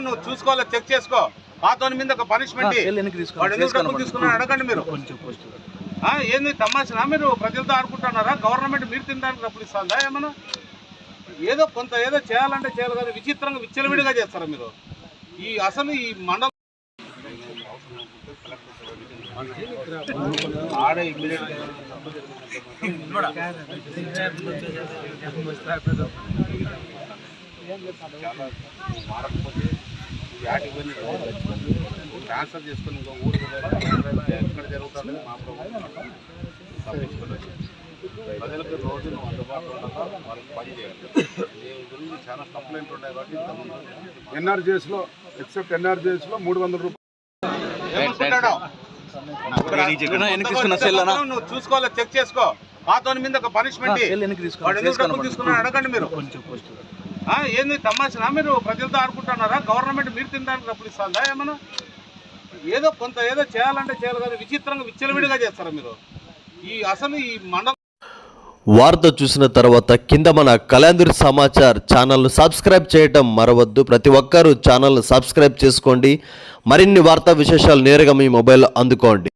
నువ్వు చూసుకోవాలి చెక్ చేసుకో. పాతోని మీద ఒక పనిష్మెంట్ సెల్ వెనక్కి తీసుకున్నా వాడు ఎందుకు డబ్బులు తీసుకున్నాడు? అడగండి మీరు. ఆ, ఏంది తమాషనా మీరు? ప్రజలతో ఆడుకుంటున్నారా? గవర్నమెంట్ మీరు తినడానికి డబ్బులు ఇస్తుందా ఏమన్నా? ఏదో కొంత ఏదో చేయాలంటే చేయాలి కానీ విచిత్రంగా విచ్చలవిడిగా చేస్తారా మీరు? ఈ అసలు ఈ మండలం ఆడే గా చాలా మారకపోతే ట్రాన్స్ఫర్ చేసుకుని ఇంకో వెళ్ళాలి. ఎక్కడ జరుగుతుంది మా ప్రభుత్వం తప్పించుకొని. ప్రజలకు రోజు నువ్వు అందుబాటులో ఉండాలి వాళ్ళకి పని చేయాలి దీని గురించి చాలా కంప్లైంట్ ఉన్నాయి కాబట్టి ఎక్సెప్ట్ ఎన్ఆర్జీఎస్లో మూడు వందల రూపాయలు నువ్వు చూసుకోవాలి చెక్ చేసుకో పాతోని మీద ఒక పనిష్మెంట్ సెల్ వెనక్కి తీసుకున్నా వాడు ఎందుకు డబ్బులు తీసుకున్నాడు? అడగండి మీరు. ఆ, ఏంది తమాషనా మీరు? ప్రజలతో ఆడుకుంటున్నారా? గవర్నమెంట్ మీరు తినడానికి డబ్బులు ఇస్తుందా ఏమన్నా? ఏదో కొంత ఏదో చేయాలంటే చేయాలి కానీ విచిత్రంగా విచ్చలవిడిగా చేస్తారా మీరు? ఈ అసలు ఈ మండలం వార్త చూసిన తర్వాత కింద మన కలాందరి సమాచార్ ఛానల్ను సబ్స్క్రైబ్ చేయటం మరవద్దు. ప్రతి ఒక్కరూ ఛానల్ను సబ్స్క్రైబ్ చేసుకోండి. మరిన్ని వార్తా విశేషాలు నేరుగా మీ మొబైల్లో అందుకోండి.